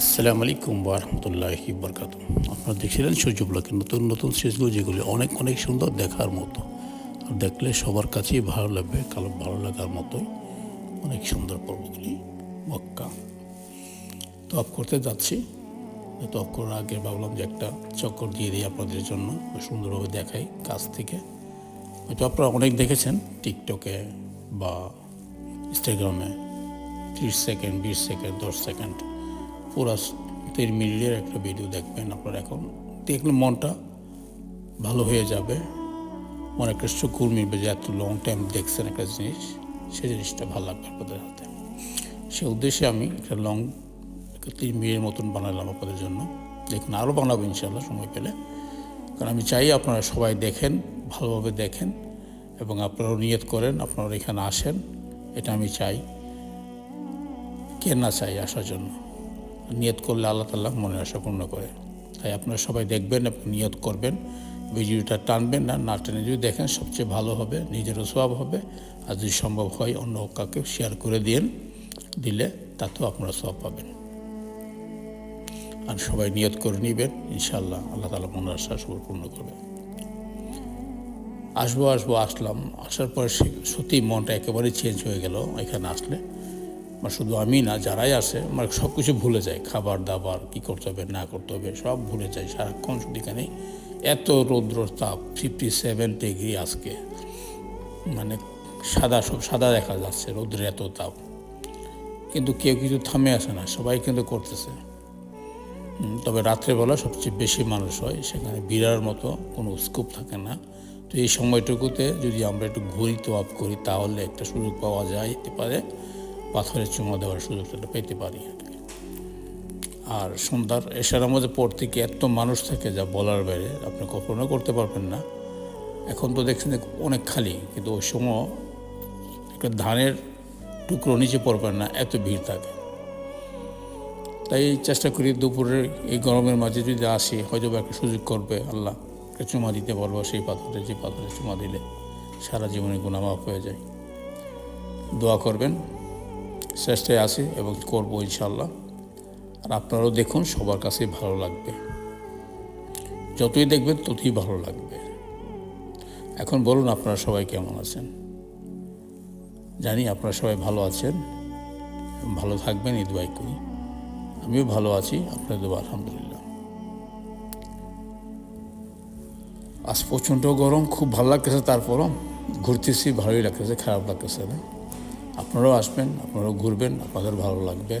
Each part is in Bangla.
আসসালামু আলাইকুম রহমতুল্লাহি বরকাত আপনারা দেখছিলেন সূর্য ব্লকের নতুন নতুন সিরিজগুলো যেগুলি অনেক অনেক সুন্দর দেখার মতো। আর দেখলে সবার কাছেই ভালো লাগবে কালো ভালো লাগার মতোই অনেক সুন্দর পর্বগুলি, মক্কা। তো অফ করতে যাচ্ছি। তো অফ করার আগে ভাবলাম যে একটা চক্কর দিয়ে দিই আপনাদের জন্য, সুন্দরভাবে দেখাই কাছ থেকে। হয়তো আপনারা অনেক দেখেছেন টিকটকে বা ইনস্টাগ্রামে, ত্রিশ সেকেন্ড, বিশ সেকেন্ড, দশ সেকেন্ড। পুরা মিনিটের একটা ভিডিও দেখবেন আপনারা এখন। দেখলে মনটা ভালো হয়ে যাবে। মনে একটা সুকুর মিলবে যে এত লং টাইম দেখছেন একটা জিনিস, সেই জিনিসটা ভালো লাগবে আপনাদের হাতে। সে উদ্দেশ্যে আমি একটা লং একটা তিন মিনিটের মতন বানালাম আপনাদের জন্য। দেখুন আরও বানাবো ইনশাল্লাহ সময় পেলে। কারণ আমি চাই আপনারা সবাই দেখেন, ভালোভাবে দেখেন এবং আপনারাও নিয়ত করেন, আপনারা এখানে আসেন। এটা আমি চাই। কে না চাই আসার জন্য? নিয়ত করলে আল্লাহ তাল্লাহ মনে আশা পূর্ণ করে। তাই আপনারা সবাই দেখবেন এবং নিয়ত করবেন, ভিডিওটা টানবেন না না টেনে যদি দেখেন সবচেয়ে ভালো হবে, নিজেরও সব হবে। আর যদি সম্ভব হয়, অন্য কাউকে শেয়ার করে দিন দিলে তাতেও আপনারা সব পাবেন। আর সবাই নিয়ত করে নেবেন ইনশাল্লাহ আল্লাহ তালা মনের আশা সব পূর্ণ করবে। আসব আসব, আসলাম। আসার পর সত্যি মনটা একেবারেই চেঞ্জ হয়ে গেল, এখানে আসলে। মানে শুধু আমি না, যারাই আসে মানে সব কিছু ভুলে যায়। খাবার দাবার, কী করতে হবে, না করতে হবে, সব ভুলে যায় সারাক্ষণ শুধু এখানে এত রৌদ্র তাপ ফিফটি সেভেন ডিগ্রি আজকে। মানে সাদা সব, সাদা দেখা যাচ্ছে রৌদ্রের এত তাপ। কিন্তু কেউ কিছু থামে আসে না, সবাই কিন্তু করতেছে। তবে রাত্রেবেলা সবচেয়ে বেশি মানুষ হয়, সেখানে বিড়ার মতো কোনো স্কোপ থাকে না। তো এই সময়টুকুতে যদি আমরা একটু ঘুরি তো আপ করি, তাহলে একটা সুযোগ পাওয়া যাইতে পারে। পাথরের চুমা দেওয়ার সুযোগটা পেতে পারি আর সন্ধ্যার এশার মধ্যে পর থেকে এত মানুষ থাকে যা বলার বাইরে আপনি কল্পনা করতে পারবেন না। এখন তো দেখছেন অনেক খালি, কিন্তু ওই সময় একটা ধানের টুকরো নিচে পড়বেন না, এত ভিড় থাকে। তাই চেষ্টা করি দুপুরের এই গরমের মাঝে যদি আসি হয়তো বা একটা সুযোগ করবে আল্লাহ, একটা চুমা দিতে পারব, সেই পাথরে, যে পাথরে চুমা দিলে সারা জীবনে গুণামাপ হয়ে যায়। দোয়া করবেন। চেষ্টায় আছি এবং করব ইনশাল্লাহ আর আপনারাও দেখুন, সবার কাছেই ভালো লাগবে। যতই দেখবেন, ততই ভালো লাগবে। এখন বলুন, আপনারা সবাই কেমন আছেন? জানি আপনারা সবাই ভালো আছেন। ভালো থাকবেন এই দোয়াই করি। আমিও ভালো আছি আপনার আপনাদের আলহামদুলিল্লাহ। আজ প্রচণ্ড গরম, খুব ভালো লাগতেছে, তারপরও ঘুরতেছি, ভালোই লাগতেছে, খারাপ লাগতেছে না। আপনারাও আসবেন, আপনারাও ঘুরবেন, আপনাদের ভালো লাগবে।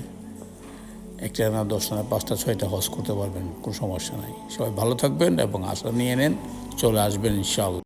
একটা না দশটা না পাঁচটা, ছয়টা হজ করতে পারবেন, কোনো সমস্যা নাই। সবাই ভালো থাকবেন এবং আশা নিয়ে নেন, চলে আসবেন ইনশাআল্লাহ।